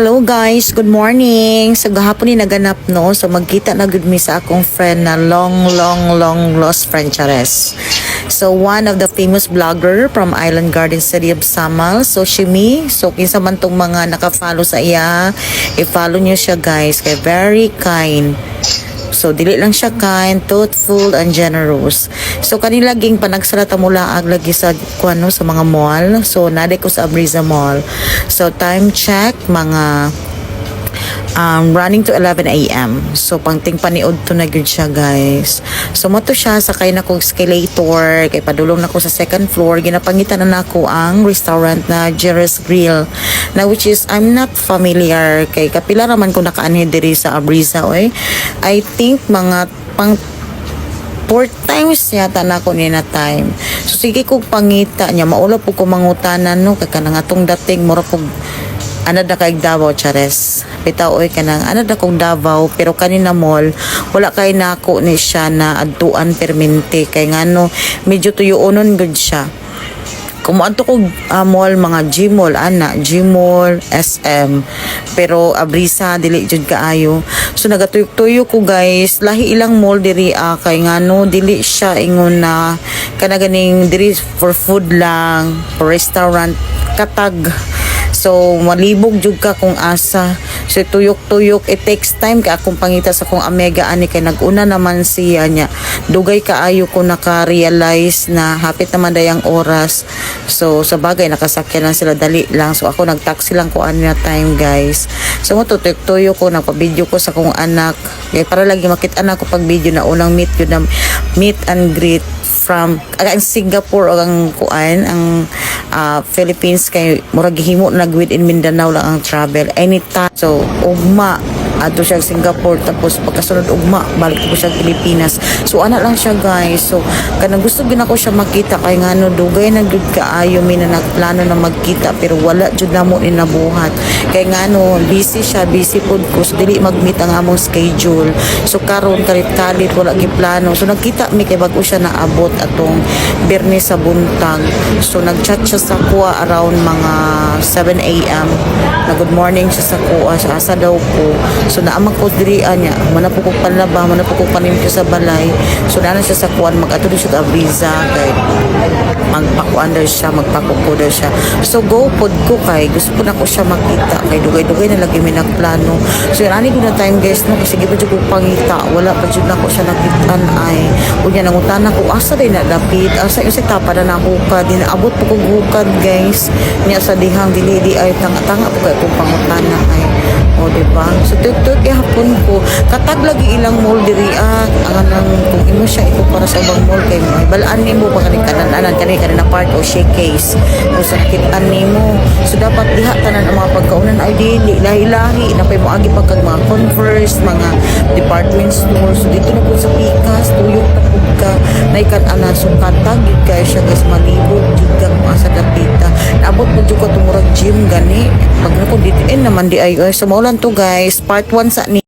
hello guys. Good morning. So gahapon ni naganap no. So magkita na gud mi sa akong friend na long long long lost friend Chares. So one of the famous blogger from Island Garden City of Samal. So she me. So kinsa man tong mga naka-follow sa iya, i-follow niyo siya guys. Kay very kind. So, dili lang siya kind, thoughtful, and generous. So, kanila ging panagsalata mula ag lagi sa, kuano, sa mga mall. So, naday ko sa Abriza Mall. So, time check, mga um, running to 11 a.m. So, pangting paniod to na gyud siya, guys. So, mo to siya, sakay na ko escalator, kay padulong na ko sa second floor, ginapangitan na nako ang restaurant na Jerry's Grill, na which is, I'm not familiar, kay kapila raman ko nakaanhi diri sa Abriza, oy. I think mga pang four times yata na ako ni na time. So sige kong pangita niya, maula po ko mangutanan no, kay kanang atong dating mura kog ano da kay Davao Chares. Bitaw oy kanang ano da kong Davao pero kanina mall wala kay nako ni siya na adtuan permente kay ngano medyo tuyoonon gud siya. Kumuadto ko ah, mall mga G-Mall ana, G-Mall, SM. Pero Abrisa dili jud kaayo. So nagatuyok-tuyok ko guys, lahi ilang mall diri ah, kay ngano dili siya ingon na kana ganing diri for food lang, for restaurant katag. So, malibog jud ka kung asa. So, tuyok-tuyok, it takes time ka akong pangita sa kong Omega ani kay naguna naman siya niya. Dugay kaayo ko naka-realize na hapit naman dayang oras. So, sa bagay, nakasakyan lang sila, dali lang. So, ako nag-taxi lang ko ano time, guys. So, mo tuyok-tuyok ko, nagpa-video ko sa kong anak. Kaya para lagi makita na ko pag video na unang meet yun na meet and greet from ang Singapore o ang kuan ang ah, Philippines kay murag gihimo nag within Mindanao lang ang travel anytime. So ugma ato siya Singapore tapos pagkasunod ugma balik ko siya Pilipinas. So ana lang siya guys. So kanang gusto gina ko siya makita kay ngano dugay na gud kaayo mi na nagplano na magkita pero wala jud namo ni nabuhat. Kay ngano busy siya busy pud ko so dili mag-meet ang among schedule. So karon kalit-kalit wala gi plano. So nagkita mi kay bago siya naabot atong Bernes sa buntag. So nagchat siya sa kuha around mga 7 a.m. na good morning siya sa kuha sa asa daw ko so naamag ko diri niya mana po ko panlaba mana po ko panimpyo sa balay. So na siya sa kuan mag-ato siya sa visa kay magpakuan daw siya magpakupo daw siya. So go pod ko kay gusto ko na ko siya makita. Kay dugay-dugay na lagi mi nagplano. So yun ani ko na time guys no? Kasi giba jud ko pangita. Wala pa jud na ko siya nakitaan ay. Unya nangutan ako. Asa day na dapit asa yung tapa na nahukad? Din abot po ko hukad guys. Niya sa dihang dili di ay tanga-tanga po kay kung pangutana diba? So tuk-tuk hapon ko katag lagi ilang mall diri ah ang nang kung imo siya ito para sa ubang mall kay mo balaan nimo pa kani kanan-anan kani kani na part o showcase o sa kitaan nimo. So dapat diha tanan ang mga pagkaunan. Ay dili lahi-lahi na pay mo agi pa kag mga converse mga department store. So dito na po sa Pikas tuyok na po ka. Na ikan ana so katag yun kay siya guys malibog ka kung asa dapita gym gani. Pag ko dito in naman di ay ay so maulan to guys. Part 1 sa ni